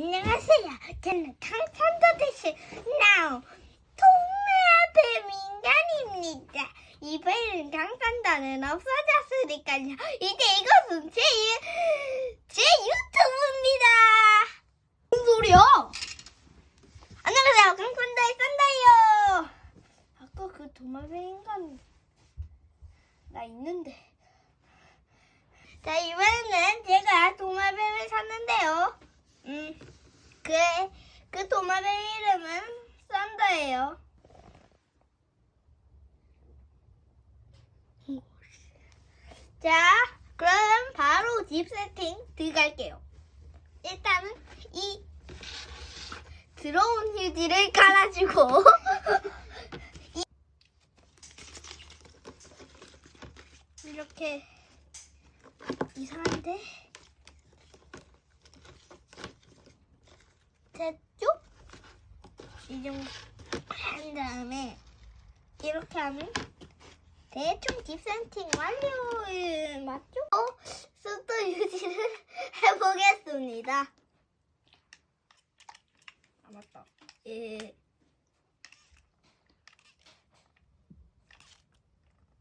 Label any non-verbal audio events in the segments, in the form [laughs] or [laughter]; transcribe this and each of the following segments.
안녕하세요. 저는 강산도 대신 now 동네 뱀인간입니다. 이 뱀은 강산도는 없어졌으니까요. 이제 이것은 제, 제 유튜브입니다. 무슨 소리야? 안녕하세요. 강산도의 산다예요. 아까 그 도마뱀 인간 나 있는데. 자, 이번에는 제가 도마뱀을 샀는데요. 음, 그, 그 도마뱀 이름은 썬더예요. 자, 그럼 바로 집 세팅 들어갈게요. 일단은 이 들어온 휴지를 깔아주고 [laughs] 이- 이렇게 이상한데? 됐죠? 이 정도 한 다음에 이렇게 하면 대충 딥 세팅 완료 예, 맞죠? 어? 수도 유지를 [laughs] 해보겠습니다. 아 맞다. 예.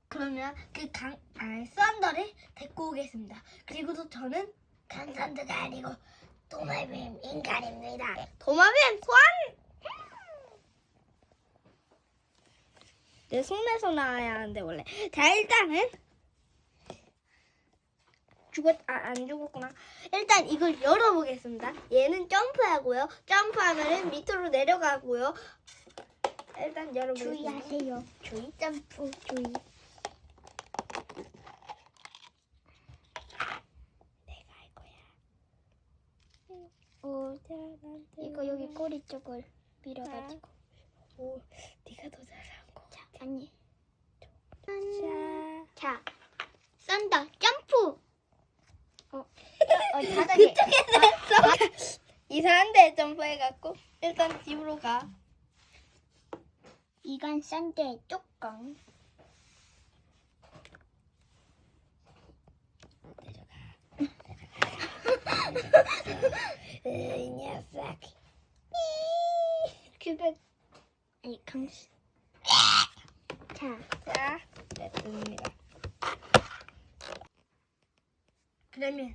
그러면 그 강, 아, 썬더를 데리고 오겠습니다. 그리고도 저는 강산드가 아니고 도마뱀 인간입니다. 도마뱀 소환! 내 손에서 나와야 하는데 원래. 자 일단은 죽었 아, 안 죽었구나. 일단 이걸 열어보겠습니다. 얘는 점프하고요. 점프하면은 밑으로 내려가고요. 일단 열어보겠습니다. 주의하세요. 주의. 점프 주의. 내가 할 거야. 오, 이거 여기 꼬리 쪽을 밀어가지고. 오, 네가 더 잘한 거. 자, 아니. 자. 자, 썬더 점프. 어, 어 바닥에. 그쪽에 됐어. 이상한데 점프해갖고 일단 집으로 가. 이건 썬더의 뚜껑. 이 녀석. 큐백. 아니 강수. 자, 자, 됐습니다. 그러면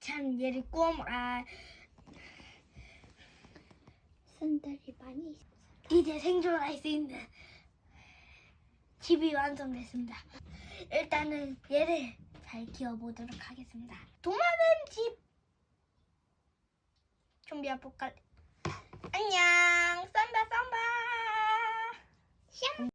참 얘를 꼼 아, 썬더를 많이. 이제 생존할 수 있는 집이 완성됐습니다. 일단은 얘를 잘 키워보도록 하겠습니다. 도마뱀 집 준비 아포칼 안녕. Siap.